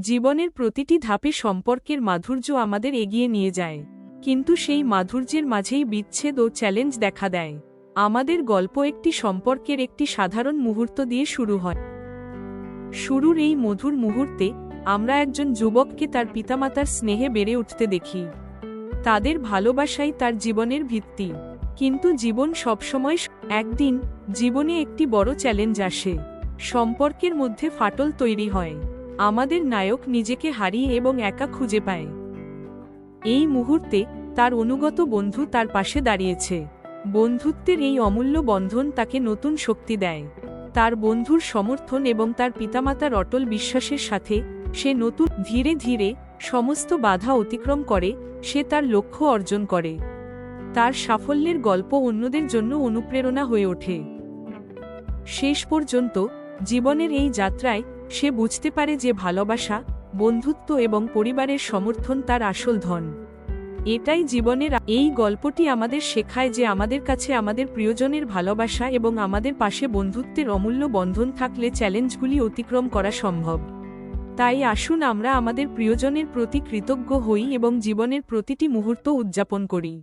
জীবনের প্রতিটি ধাপে সম্পর্কের মাধুর্য আমাদের এগিয়ে নিয়ে যায়। কিন্তু সেই মাধুর্যের মাঝেই বিচ্ছেদ ও চ্যালেঞ্জ দেখা দেয়। আমাদের গল্প একটি সম্পর্কের একটি সাধারণ মুহূর্ত দিয়ে শুরু হয়। শুরুর এই মধুর মুহূর্তে আমরা একজন যুবককে তার পিতামাতার স্নেহে বেড়ে উঠতে দেখি। তাদের ভালোবাসাই তার জীবনের ভিত্তি। কিন্তু জীবন সবসময় একদিন জীবনে একটি বড় চ্যালেঞ্জ আসে। সম্পর্কের মধ্যে ফাটল তৈরি হয়। আমাদের নায়ক নিজেকে হারিয়ে এবং একা খুঁজে পায়। এই মুহূর্তে তার অনুগত বন্ধু তার পাশে দাঁড়িয়েছে। বন্ধুত্বের এই অমূল্য বন্ধন তাকে নতুন শক্তি দেয়। তার বন্ধুর সমর্থন এবং তার পিতামাতার অটল বিশ্বাসের সাথে সে নতুন, ধীরে ধীরে সমস্ত বাধা অতিক্রম করে, সে তার লক্ষ্য অর্জন করে। তার সাফল্যের গল্প অন্যদের জন্য অনুপ্রেরণা হয়ে ওঠে। শেষ পর্যন্ত জীবনের এই যাত্রায় সে বুঝতে পারে যে ভালোবাসা, বন্ধুত্ব এবং পরিবারের সমর্থন তার আসল ধন। এটাই জীবনের এই গল্পটি আমাদের শেখায় যে আমাদের কাছে আমাদের প্রিয়জনের ভালোবাসা এবং আমাদের পাশে বন্ধুত্বের অমূল্য বন্ধন থাকলে চ্যালেঞ্জগুলি অতিক্রম করা সম্ভব। তাই আসুন আমরা আমাদের প্রিয়জনের প্রতি কৃতজ্ঞ হই এবং জীবনের প্রতিটি মুহূর্ত উদযাপন করি।